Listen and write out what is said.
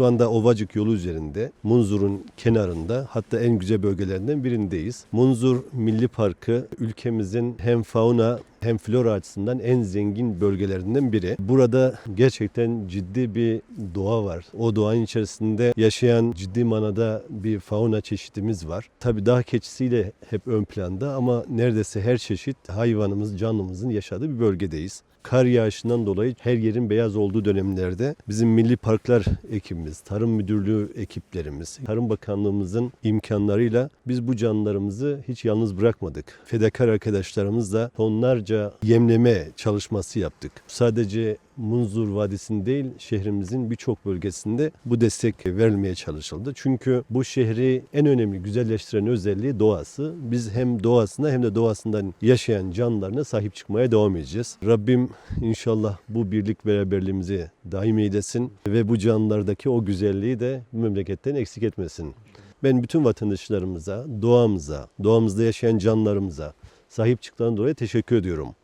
Şu anda Ovacık yolu üzerinde, Munzur'un kenarında hatta en güzel bölgelerinden birindeyiz. Munzur Milli Parkı ülkemizin hem fauna hem flora açısından en zengin bölgelerinden biri. Burada gerçekten ciddi bir doğa var. O doğanın içerisinde yaşayan ciddi manada bir fauna çeşitimiz var. Tabii dağ keçisiyle hep ön planda ama neredeyse her çeşit hayvanımız, canlımızın yaşadığı bir bölgedeyiz. Kar yağışından dolayı her yerin beyaz olduğu dönemlerde bizim milli parklar ekibimiz, tarım müdürlüğü ekiplerimiz, Tarım Bakanlığımızın imkanlarıyla biz bu canlılarımızı hiç yalnız bırakmadık. Fedakar arkadaşlarımızla tonlarca yemleme çalışması yaptık. Sadece Munzur Vadisi'nin değil şehrimizin birçok bölgesinde bu destek verilmeye çalışıldı. Çünkü bu şehri en önemli güzelleştiren özelliği doğası. Biz hem doğasına hem de doğasından yaşayan canlılarına sahip çıkmaya devam edeceğiz. Rabbim inşallah bu birlik beraberliğimizi daim eylesin ve bu canlılardaki o güzelliği de bu memleketten eksik etmesin. Ben bütün vatandaşlarımıza, doğamıza, doğamızda yaşayan canlılarımıza sahip çıktıklarından dolayı teşekkür ediyorum.